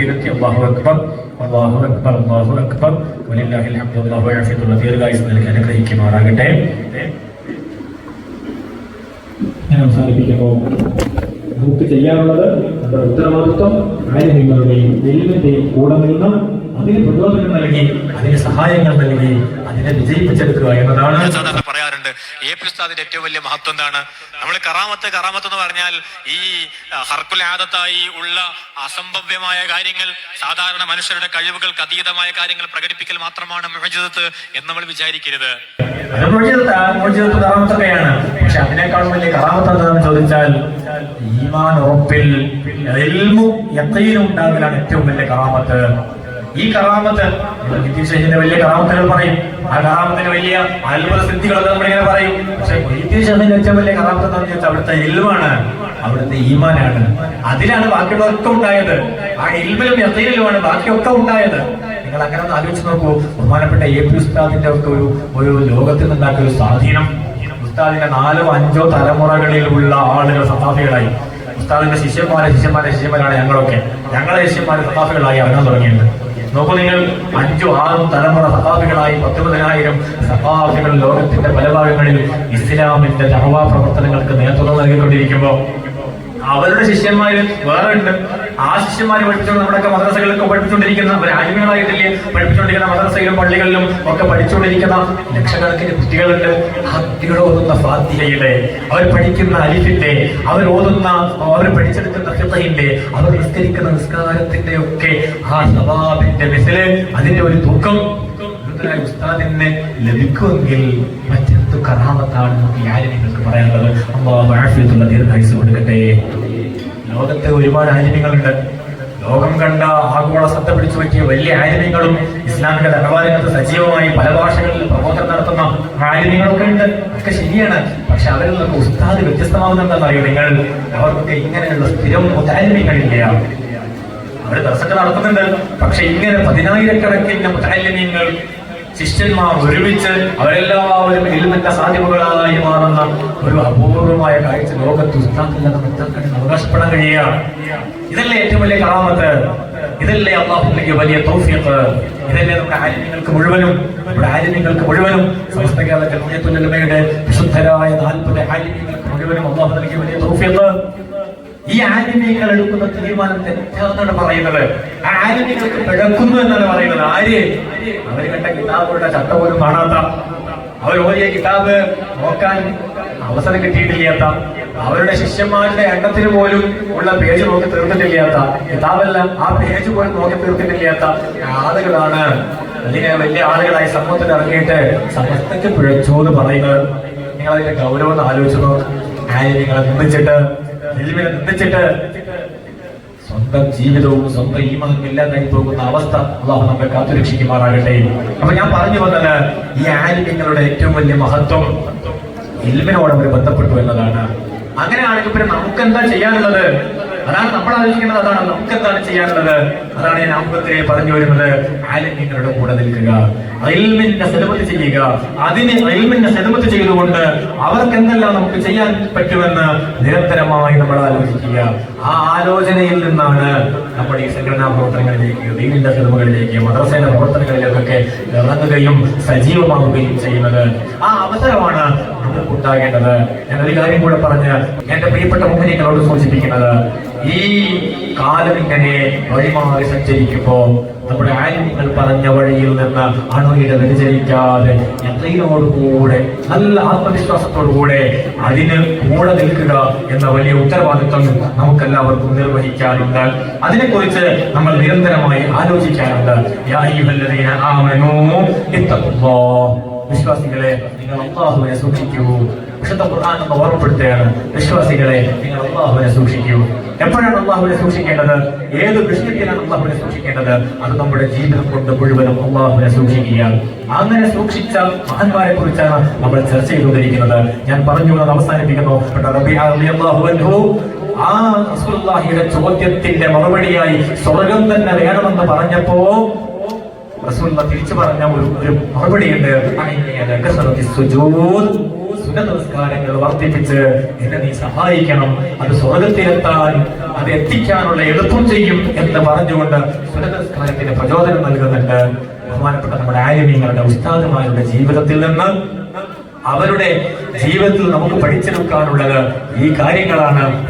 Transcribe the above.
തക്ബീറത്തി അല്ലാഹു അക്ബർ അല്ലാഹു അക്ബർ അള്ളാഹു അക്ബർ വലില്ലാഹിൽ ഹംദു അല്ലാഹു യഅഫിദുള്ള ദീർഘായുസ് നൽകി അനുഗ്രഹിക്കുമാറാകട്ടെ ഞാൻ അവസാനിപ്പിക്കുമ്പോൾ നമുക്ക് ചെയ്യാനുള്ളത് നമ്മുടെ ഉത്തരവാദിത്വം കാര്യങ്ങളുടെയും ദൈവത്തെയും കൂടെ നിന്ന് അതിന് പ്രചോദനം നൽകി അതിന് സഹായങ്ങൾ നൽകി അതിനെ വിജയിപ്പിച്ചെടുക്കുക എന്നതാണ് എ പി ഉസ്താദിന്റെ ഏറ്റവും വലിയ മഹത്വം എന്താണ്? നമ്മൾ കറാമത്ത് കറാമത്ത് എന്ന് പറഞ്ഞാൽ ഈ ഹർക്കുലാദത്തായി ഉള്ള അസംഭവ്യമായ കാര്യങ്ങൾ സാധാരണ മനുഷ്യരുടെ കഴിവുകൾക്ക് അതീതമായ കാര്യങ്ങൾ പ്രകടിപ്പിക്കൽ മാത്രമാണ് മുഹജിദത്ത് എന്ന് നമ്മൾ വിചാരിക്കരുത്. അത് മുഴുവൻ- മുഴുവൻ കറാമത്തൊക്കെയാണ്. പക്ഷെ അതിനേക്കാളും വലിയ ചോദിച്ചാൽ ഈമാൻ ഏറ്റവും വലിയ കറാമത്ത്. ഈ കറാമത്ത് ഷെഹിന്റെ വലിയ കറാമത്തുകൾ പറയും. ആ കറാമത്തിന് വലിയ അത്ഭുത സിദ്ധികളൊക്കെ നമ്മളിങ്ങനെ പറയും. പക്ഷെ ഷെഹിന്റെ ഏറ്റവും വലിയ കറാമത്ത് എന്താണെന്ന് ചോദിച്ചാൽ അവിടുത്തെ എൽവാണ് അവിടുത്തെ ഈമാനാണ്. അതിലാണ് ബാക്കിയുള്ളതൊക്കെ ഉണ്ടായത്. ആ എൽബിലും എത്തയിലുമാണ് ബാക്കിയൊക്കെ ഉണ്ടായത്. നിങ്ങൾ അങ്ങനെ ഒന്ന് ആലോചിച്ച് നോക്കൂ. ബഹുമാനപ്പെട്ട എ പി ഉസ്താദിന്റെ ഒക്കെ ഒരു ഒരു ലോകത്തിൽ നിന്നുണ്ടാക്കിയ ഒരു സ്വാധീനം. ഉസ്താദിന്റെ നാലോ അഞ്ചോ തലമുറകളിലുള്ള ആളുകൾ സത്താഫികളായി. ഉസ്താദിന്റെ ശിഷ്യന്മാരെ ശിഷ്യന്മാരെ ശിഷ്യന്മാരാണ് ഞങ്ങളൊക്കെ. ഞങ്ങളെ ശിഷ്യന്മാരെ സത്താഫികളായി ഇറങ്ങാൻ തുടങ്ങിയത് നോക്കൂ നിങ്ങൾ അഞ്ചോ ആറും തലമുറ സത്താഫികളായി പത്തൊമ്പതിനായിരം സഹാബികൾ ലോകത്തിന്റെ പല ഭാഗങ്ങളിൽ ഇസ്ലാമിന്റെ ദഹവാ പ്രവർത്തനങ്ങൾക്ക് നേതൃത്വം നൽകിക്കൊണ്ടിരിക്കുമ്പോൾ അവരുടെ ശിഷ്യന്മാര് വേറെ ഉണ്ട് ആ ശിഷ്യന്മാര് പഠിച്ചുകൊണ്ട് നമ്മുടെയൊക്കെ മദ്രസകളിലൊക്കെ പഠിപ്പിച്ചുകൊണ്ടിരിക്കുന്ന അവർ ആലിമ്യങ്ങളായിട്ടില്ലേ പഠിപ്പിച്ചുകൊണ്ടിരിക്കുന്ന മദ്രസയിലും പള്ളികളിലും ഒക്കെ പഠിച്ചുകൊണ്ടിരിക്കുന്ന ലക്ഷക്കണക്കിന് കുട്ടികളുണ്ട്. ആ കുട്ടികൾ ഓതുന്ന ഫാത്തിഹയുടെ അവർ പഠിക്കുന്ന അലിഫിന്റെ അവർ ഓതുന്ന അവർ പഠിച്ചെടുക്കുന്ന ഫിത്തയിന്റെ അവർ നിസ്കരിക്കുന്ന നിസ്കാരത്തിന്റെ ഒക്കെ ആ സവാബിന്റെ മിസിൽ അതിന്റെ ഒരു തൂക്കം ഉസ്താദിന് ലഭിക്കുമെങ്കിൽ മറ്റെന്ത് കറാമത്താണ് നമുക്ക് ഈ പറയാനുള്ളത്? അമ്മ ആഫിയത്തുള്ള ദീർഘായുസ് കൊടുക്കട്ടെ. ലോകത്ത് ഒരുപാട് ആലിമ്യങ്ങളുണ്ട്. ലോകം കണ്ട ആഗോള ശ്രദ്ധ പിടിച്ചു പറ്റിയ വലിയ ആലിമ്യങ്ങളും ഇസ്ലാമിക നിലവാരങ്ങൾക്ക് സജീവമായി പല ഭാഷകളിൽ പ്രബോധനം നടത്തുന്ന ആലിമ്യങ്ങളൊക്കെ ഉണ്ട് ഒക്കെ ശരിയാണ്. പക്ഷെ അവരിൽ നിന്നൊക്കെ ഉസ്താദ് വ്യത്യസ്തമാകുന്നുണ്ടെന്ന് അറിയോ നിങ്ങൾ? അവർക്കൊക്കെ ഇങ്ങനെയുള്ള സ്ഥിരം മുതാലിമ്യങ്ങളില്ല. അവർ ദർശനം നടത്തുന്നുണ്ട് പക്ഷെ ഇങ്ങനെ പതിനായിരക്കണക്കിന് മുതാലിമ്യങ്ങൾ ശിഷ്യന്മാർ ഒരുമിച്ച് അവരെല്ലാവരും എലിമെന്റ് സാധ്യതകളായി മാറുന്ന ഒരു അപൂർവമായ കാഴ്ച ലോകത്ത് അവകാശപ്പെടാൻ കഴിയുക ഇതല്ലേ ഏറ്റവും വലിയ കറാമത്ത്? ഇതല്ലേ അള്ളാഹുലേക്ക് വലിയ തൗഫീഖ്? ഇതല്ലേ നമ്മുടെ ആലിമ്യങ്ങൾക്ക് മുഴുവനും നമ്മുടെ ആലിമ്യങ്ങൾക്ക് മുഴുവനും സമസ്ത കേരള വിശുദ്ധരായ നാൽപ്പത് ആലിമ്യങ്ങൾക്ക് മുഴുവനും അള്ളാഹു നൽകിയ വലിയ തൗഫീഖ്? ഈ ആലിമ്യങ്ങൾ എടുക്കുന്ന തീരുമാനം തെറ്റാന്നാണ് പറയുന്നത്. ആ ആലിമ്യങ്ങൾക്ക് പിഴക്കുന്നു എന്നാണ് പറയുന്നത്. ആര്? അവർ കണ്ട കിതാബുകളുടെ ചട്ട പോലും കാണാത്ത. അവർ ഓരോ കിതാബ് നോക്കാൻ അവസരം കിട്ടിയിട്ടില്ലാത്ത. അവരുടെ ശിഷ്യന്മാരുടെ എണ്ണത്തിന് പോലും ഉള്ള പേജ് നോക്കി തീർത്തിട്ടില്ലാത്ത. കിതാബല്ല ആ പേജ് പോലും നോക്കി തീർത്തിട്ടില്ലാത്ത ആളുകളാണ്. അല്ലെങ്കിൽ വലിയ ആളുകളായി സമൂഹത്തിൽ ഇറങ്ങിയിട്ട് സമസ്തക്ക് പിഴച്ചു എന്ന് പറയുന്നത്. നിങ്ങൾ അതിന്റെ ഗൗരവം ആലോചിച്ചു നോക്ക്. നിങ്ങളെ നിന്ദിച്ചിട്ട് എൽമിനെ നിന്ദിച്ചിട്ട് സ്വന്തം ജീവിതവും സ്വന്തം ഈമാനും ഇല്ലാതായി പോകുന്ന അവസ്ഥ അള്ളാഹു നമ്മെ കാത്തുരക്ഷിക്കുമാറാകട്ടെ. അപ്പൊ ഞാൻ പറഞ്ഞു വന്നത് ഈ ആലിമ്യങ്ങളുടെ ഏറ്റവും വലിയ മഹത്വം ഇൽമിനോട് അവർ ബന്ധപ്പെട്ടു എന്നതാണ്. അങ്ങനെയാണെങ്കിൽ പിന്നെ നമുക്ക് എന്താ ചെയ്യാനുള്ളത്? അതാണ് നമ്മൾ ആലോചിക്കുന്നത് അതാണ് നമുക്ക് എന്താണ് ചെയ്യാനുള്ളത്? അതാണ് ഞാൻ അമ്പത്തിനെ പറഞ്ഞു വരുന്നത്. ആലിമ്യങ്ങളുടെ കൂടെ നിൽക്കുക. അയൽമിന്റെ സെലമത്ത് ചെയ്യുക. അതിന് അയൽമിന്റെ സെലമത്ത് ചെയ്തുകൊണ്ട് അവർക്ക് എന്തെല്ലാം നമുക്ക് ചെയ്യാൻ പറ്റുമെന്ന് നിരന്തരമായി നമ്മൾ ആലോചിക്കുക. ആ ആലോചനയിൽ നിന്നാണ് നമ്മുടെ ഈ സംഘടനാ പ്രവർത്തനങ്ങളിലേക്ക് ദീനിന്റെ സിനിമകളിലേക്ക് മദ്രസേന പ്രവർത്തനങ്ങളിലേക്കൊക്കെ ഇറങ്ങുകയും സജീവമാവുകയും ചെയ്യുന്നത്. ആ അവസരമാണ് നമുക്ക് ഉണ്ടാകേണ്ടത്. ഞാൻ ഒരു കാര്യം കൂടെ പറഞ്ഞ് എന്റെ പ്രിയപ്പെട്ട മുഖനികളോട് സൂചിപ്പിക്കുന്നത് ഈ കാലം ഇങ്ങനെ വഴിമാറി സഞ്ചരിക്കുമ്പോ നമ്മുടെ ആര്യങ്ങൾ പറഞ്ഞ വഴിയിൽ നിന്ന് അണുവിടെ വ്യതിചരിക്കാതെ എത്രയോടുകൂടെ നല്ല ആത്മവിശ്വാസത്തോടുകൂടെ അതിന് കൂടെ നിൽക്കുക എന്ന വലിയ ഉത്തരവാദിത്വം നമുക്കെല്ലാവർക്കും നിർവഹിക്കാറുണ്ട്. അതിനെക്കുറിച്ച് നമ്മൾ നിരന്തരമായി ആലോചിക്കാനുണ്ട് വിശ്വാസികളെ നിങ്ങൾ അള്ളാഹുവിനെ സൂക്ഷിക്കൂ. വിശുദ്ധ ഖുർആൻ എന്ന് ഓർമ്മപ്പെടുത്തുകയാണ്. വിശ്വാസികളെ നിങ്ങൾ അള്ളാഹുവിനെ സൂക്ഷിക്കൂ. എപ്പോഴാണ് അള്ളാഹുവിനെ സൂക്ഷിക്കേണ്ടത്? ഏത് വിഷയത്തിലാണ് അള്ളാഹുവിനെ സൂക്ഷിക്കേണ്ടത്? അത് നമ്മുടെ ജീവിതം കൊണ്ട് മുഴുവനും അള്ളാഹുവിനെ സൂക്ഷിക്കുക അങ്ങനെ സൂക്ഷിച്ച മഹാന്മാരെ കുറിച്ചാണ് നമ്മൾ ചർച്ച ചെയ്തുകൊണ്ടിരിക്കുന്നത്. ഞാൻ പറഞ്ഞു അത് അവസാനിപ്പിക്കുന്നു. ആ ചോദ്യത്തിന്റെ മറുപടിയായി സ്വർഗം തന്നെ വേണമെന്ന് പറഞ്ഞപ്പോ റസൂൽ തിരിച്ചു പറഞ്ഞ ഒരു ഒരു മറുപടിയുണ്ട്. നിസ്കാരങ്ങൾ വർദ്ധിപ്പിച്ച് എന്നെ നീ സഹായിക്കണം. അത് സ്വർഗത്തിലെത്താൻ അത് എത്തിക്കാനുള്ള എളുപ്പം ചെയ്യും എന്ന് പറഞ്ഞുകൊണ്ട് സുരനമസ്കാരത്തിന് പ്രചോദനം നൽകുന്നുണ്ട്. ബഹുമാനപ്പെട്ട നമ്മുടെ ആര്യങ്ങളുടെ ഉസ്താദുമാരുടെ ജീവിതത്തിൽ നിന്ന് അവരുടെ ജീവിതത്തിൽ നമുക്ക് പഠിച്ചെടുക്കാനുള്ളത് ഈ കാര്യങ്ങളാണ്.